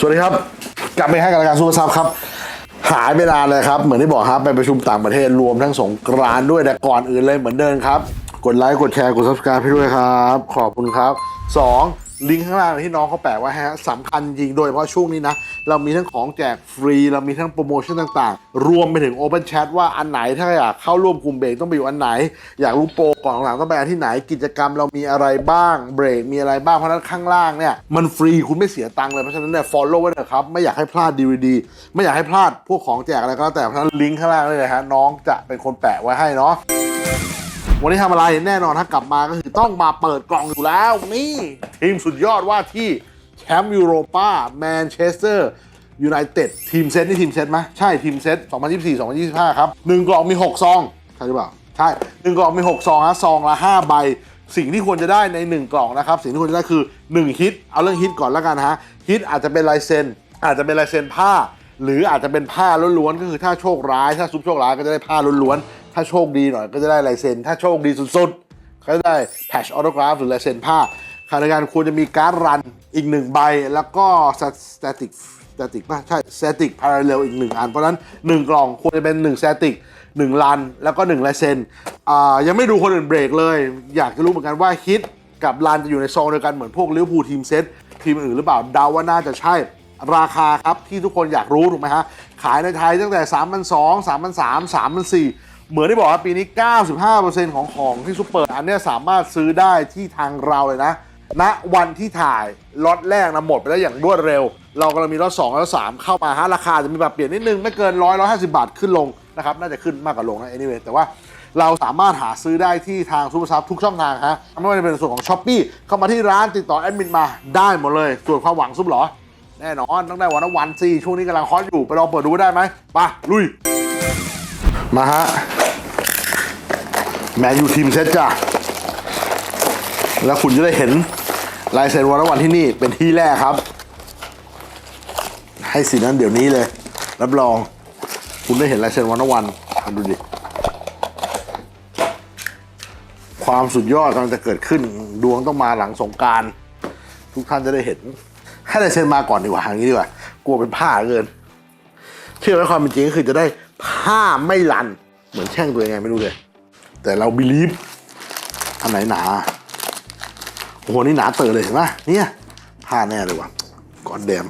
สวัสดีครับ กลับไปให้กับรายการซูเปอร์ซับครับ หายไปนานเลยครับ เหมือนที่บอกครับไปประชุมต่างประเทศรวมทั้งสงกรานต์ด้วยแต่ก่อนอื่นเลยเหมือนเดิมครับ กดไลค์กดแชร์กดซับสไคร b e ให้ด้วยครับ ขอบคุณครับ 2. ลิงก์ข้างล่างที่น้องเขาแปะไว้ฮะสำคัญจริงโดยเฉพาะช่วงนี้นะ เรามีทั้งของแจกฟรี เรามีทั้งโปรโมชั่นต่างๆ รวมไปถึง Open Chat ว่าอันไหนถ้าอยากเข้าร่วมกลุ่มเบรกต้องไปอยู่อันไหน อยากรู้โปรก่อนหลังต้องไปอันที่ไหนกิจกรรมเรามีอะไรบ้างเบรกมีอะไรบ้างเพราะฉะนั้นข้างล่างเนี่ยมันฟรีคุณไม่เสียตังค์เลยเพราะฉะนั้นเนี่ย follow ไว้เถอะครับไม่อยากให้พลาด DVD ไม่อยากให้พลาดพวกของแจกอะไรก็แล้วแต่เพราะฉะนั้นลิงก์ข้างล่างเลยนะฮะน้องจะเป็นคนแปะไว้ให้เนาะวันนี้ทำอะไรแน่นอนถ้ากลับมาก็คือต้องมาเปิดกล่องอยู่แล้วนี่ ทีมสุดยอดว่าที่แชมป์ยูโรปาแมนเชสเตอร์ยูไนเต็ดทีมเซตนี่ทีมเซตไหมใช่ทีมเซต2024-2025 ครับหนึ่งกล่องมี 6 ซองใช่หรือเปล่าใช่หนึ่งกล่องมี 6 ซองฮะซองละ 5 ใบ สิ่งที่ควรจะได้ใน 1 กล่องนะครับ สิ่งที่ควรจะได้คือ 1 ฮิต เอาเรื่องฮิตก่อนแล้วกันฮะฮิตอาจจะเป็นลายเซ็นอาจจะเป็นลายเซ็นผ้า หรืออาจจะเป็นผ้าล้วนๆก็คือถ้าโชคร้ายถ้าซุปโชคร้ายก็จะได้ผ้าล้วนๆถ้าโชคดีหน่อยก็จะได้ลายเซ็นถ้าโชคดีสุดๆก็จะได้แพชออโตกราฟหรือลายเซ็นผ้า ขณะเดียวกันควรจะมีการ์ดรันอีกหนึ่งใบ แล้วก็สแตติกสแตติกป่ะใช่สแตติกพาราเรลอีกหนึ่งอัน เพราะฉะนั้น 1 กล่องควรจะเป็น1สแตติก1รัน แล้วก็1ลายเซ็นอ่ายังไม่ดูคนอื่นเบรกเลย อยากจะรู้เหมือนกันว่าฮิตกับรันจะอยู่ในซองเดียวกันเหมือนพวกลิเวอร์พูลทีมเซตทีมอื่นหรือเปล่าเดาว่าน่าจะใช่ราคาครับ ที่ทุกคนอยากรู้ถูกไหมฮะ ขายในไทยตั้งแต่ 3 2 0 0 3 3 0 0 3 4 0 0เหมือนที่บอกว่าปีนี้ 95%ของของที่ซุปเปอร์อันเนี้ยสามารถซื้อได้ที่ทางเราเลยนะ ณวันที่ถ่ายล็อตแรกนะหมดไปแล้วอย่างรวดเร็ว เรากำลังมีล็อต2และ3เข้ามาฮะราคาจะมีแบบเปลี่ยนนิดนึง ไม่เกิน100 150บาทขึ้นลงนะครับน่าจะขึ้นมากกว่าลงนะ anyway แต่ว่าเราสามารถหาซื้อได้ที่ทางซูเปอร์ซับทุกช่องทางฮะไม่ว่าจะเป็นส่วนของช้อปปีเข้ามาที่ร้านติดต่อแอดมินมาได้หมดเลย ส่วนความหวังซุปหรอแน่นอนต้องได้วันละวันสิช่วงนี้กำลังฮอตอยู่ไปลองเปิดดูได้ไหมไปลุยมาฮะแมนยูทีมเซตจ้ะแล้วคุณจะได้เห็น ลายเซ็นวันละวันที่นี่เป็นที่แรกครับ ให้สินั้นเดี๋ยวนี้เลย รับรอง คุณได้เห็นลายเซ็นวันละวันดูดิความสุดยอดกำลังจะเกิดขึ้นดวงต้องมาหลังสงการ ทุกท่านจะได้เห็น ให้ลายเซ็นมาก่อนดีกว่าอย่างนี้ดีกว่ากลัวเป็นผ้าเกิน เชื่อไหมความเป็นจริงก็คือจะได้ผ้าไม่รัน เหมือนแช่งตัวเองไงไม่รู้เลย แต่เราบิลีฟอันไหนหนา โอ้โหนี่หนาเตอเลยเห็นปะเนี่ยผ้าแน่เลยว่ะก่อนแดม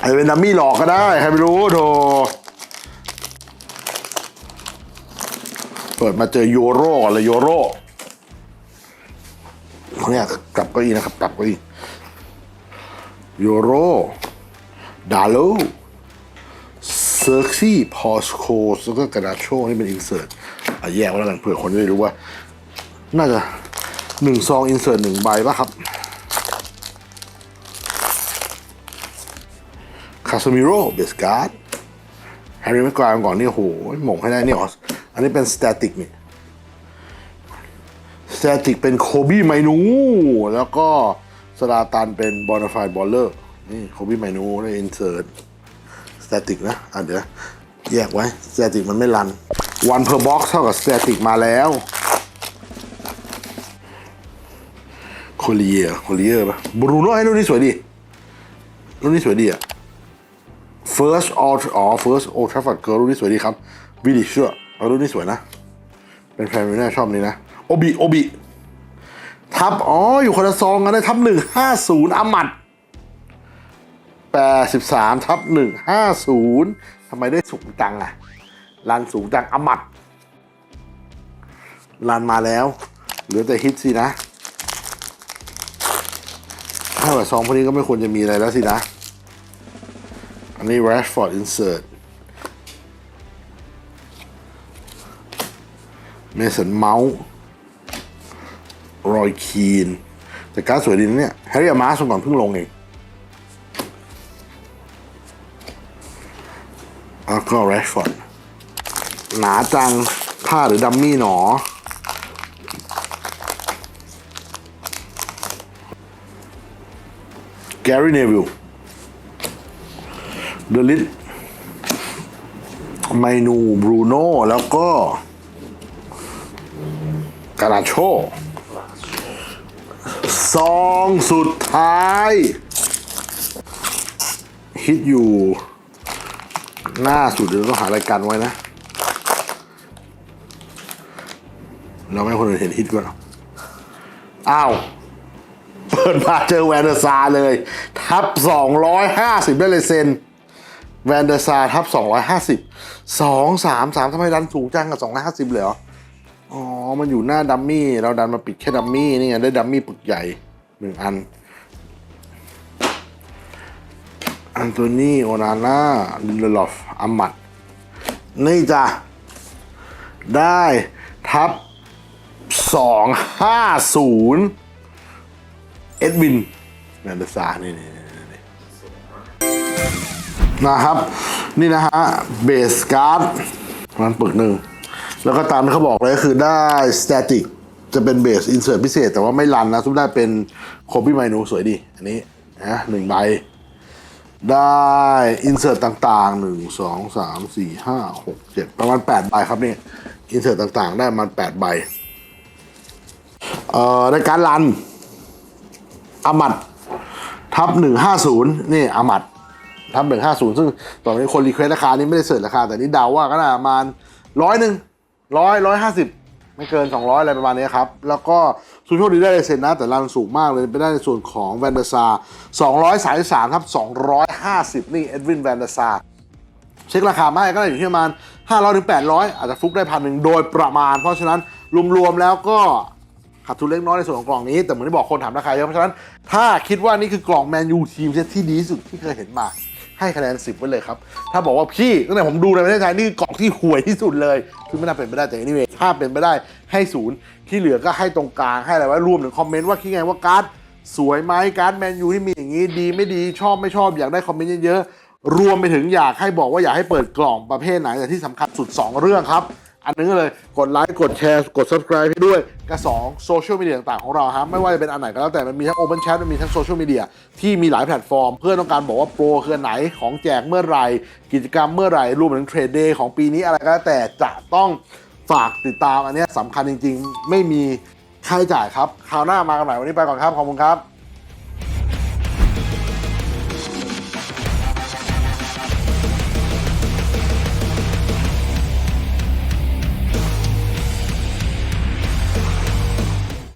อาจจะเป็นดัมมี่หลอกก็ได้ใครไม่รู้โถเปิดมาเจอโยโร่ก่อนเลยโยโร่เนี่ยกลับก็อีนะครับกลับก็อีโยโร่ดาโลเซอร์ซี่พอสโคสแล้วก็กระดาษโชว์นี่เป็นอินเสิร์ตอะแยกไว้แล้วกันเผื่อคนจะได้รู้ว่า น่าจะ หนึ่งซองอินเสิร์ตหนึ่งใบป่ะครับคาสมิโร่เบสการ์ดแฮร์รี่แม็กควายก่อนนี่โอ้โหหม่งให้ได้นี่อ๋ออันนี้เป็นสแตติกนี่สแตติกเป็นโคบี้ไมนู แล้วก็สลาตันเป็นบอนาไฟบอลเลอร์นี่โคบี้ไมนูได้อินเสิร์ตสแตติกนะอะเดี๋ยวแยกไว้สแตติกมันไม่รันวันเพอร์บ็อกซ์เท่ากับสแตติกมาแล้ว โคลีเอร์โคลีเอร์ป่ะบรูโน่ให้รุ่นนี้สวยดีรุ่นนี้สวยดีอะ First All อ๋อ First Old Trafford Girl รุ่นนี้สวยดีครับวิดิชเชื่อเอารุ่นนี้สวยนะ เป็นแฟนมิน่าชอบนี้นะโอบิโอบิทับอ๋อ อยู่คนละซองกันได้ทับหนึ่งห้าศูนย์อามัดแปดสิบสามทับหนึ่งห้าศูนย์ทำไมได้สูงจังอะรันสูงจังอามัดรันมาแล้ว เหลือแต่ฮิตสินะ ถ้าแบบซองพวกนี้ก็ไม่ควรจะมีอะไรแล้วสินะ อันนี้ Rashford insert Mason Mount รอยคีน แต่การสวยดีนะเนี่ยแฮร์รี่อามาสก่อนเพิ่งลงเองแล้วก็ Rashford หนาจังผ้าหรือดัมมี่หนอ Gary Neville เดลิทไมนูบรูโน่แล้วก็กาลาโชซองสุดท้าย ฮิตอยู่ หน้าสุดเดี๋ยวต้องหารายการไว้นะ เราไม่คนอื่นเห็นฮิตก่อนอ้าว ปิดมาเจอแวนเดอร์ซาเลย ทับ 250 ได้เลยเซนแวนเดอร์ซาทับ 250 2 3 3ทำไมดันสูงจังกับ 250 เลยเหรอ อ๋อ มันอยู่หน้าดัมมี่ เราดันมาปิดแค่ดัมมี่นี่ไงได้ดัมมี่ปึกใหญ่หนึ่งอัน อันโตนีโอนาน่าลินเดลอฟอามัด นี่จ้ะ ได้ทับ 250 เอ็ดวินแมนเดซานี่นี่นะครับ นี่นะฮะเบสการ์ดมันปึกหนึ่ง แล้วก็ตามที่เขาบอกเลยก็คือได้ส t ตติกจะเป็นเบสอินเสิร์ตพิเศษ แต่ว่าไม่รันนะทุกได้เป็นโคบี้ไมนูสวยดี อันนี้นะหนึ่งใบ ได้อินเสิร์ตต่างๆหนึ่งสองสามสี่ห้าหกเจ็ดประมาณแปดใบครับนี่อินเสิร์ตต่างๆ ได้ประมาณแปดใบ เอ่อในการรัน อามัดทับหนึ่งห้าศูนย์นี่อามัดทับหนึ่งห้าศูนย์ซึ่งตอนนี้คนรีเควสราคานี้ไม่ได้เสิร์ชราคา แต่นี่เดาว่าก็น่าประมาณร้อยหนึ่งร้อยร้อยห้าสิบไม่เกิน 200 อะไรประมาณนี้ครับ แล้วก็ซูโชคดีได้เลยเซ็นนะ แต่รันสูงมากเลยไปได้ในส่วนของแวนเดอร์ซา233ทับ 250 นี่เอ็ดวินแวนเดอร์ซาเช็คราคาไม่ก็ได้อยู่ที่ประมาณ 500 ถึง 800 อาจจะฟุกได้พันหนึ่งโดยประมาณ เพราะฉะนั้นรวมๆแล้วก็ ขาดทุนเล็กน้อยในส่วนของกล่องนี้ แต่เหมือนที่บอกคนถามราคาเยอะเพราะฉะนั้น ถ้าคิดว่านี่คือกล่องแมนยูทีมเซตที่ดีที่สุดที่เคยเห็นมา ให้คะแนน 10 ไว้เลยครับ ถ้าบอกว่าพี่ตั้งแต่ผมดูในประเทศไทยนี่กล่องที่ห่วยที่สุดเลยคือไม่น่าเป็นไปได้แต่ anyway ถ้าเป็นไปได้ให้ศูนย์ที่เหลือก็ให้ตรงกลางให้อะไรไว้รวมถึงคอมเมนต์ว่าคิดไงว่าการ์ดสวยไหมการ์ดแมนยูที่มีอย่างนี้ดีไม่ดีชอบไม่ชอบอยากได้คอมเมนต์เยอะๆรวมไปถึงอยากให้บอกว่าอยากให้เปิดกล่องประเภทไหนแต่ที่สำคัญสุด 2 เรื่องครับ อันนึงก็เลยกดไลค์กดแชร์ กด subscribe ให้ด้วยกับสองโซเชียลมีเดียต่างๆของเราครับไม่ว่าจะเป็นอันไหนก็แล้วแต่มันมีทั้ง Open Chat มันมีทั้งโซเชียลมีเดียที่มีหลายแพลตฟอร์ม เพื่อต้องการบอกว่าโปรคือไหนของแจกเมื่อไหร่ กิจกรรมเมื่อไหร่รวมถึงเทรดเดย์ของปีนี้อะไรก็แล้วแต่จะต้องฝากติดตามอันนี้สำคัญจริง ๆ ไม่มีค่าใช้จ่ายครับคราวหน้ามากันใหม่วันนี้ไปก่อนครับขอบคุณครับ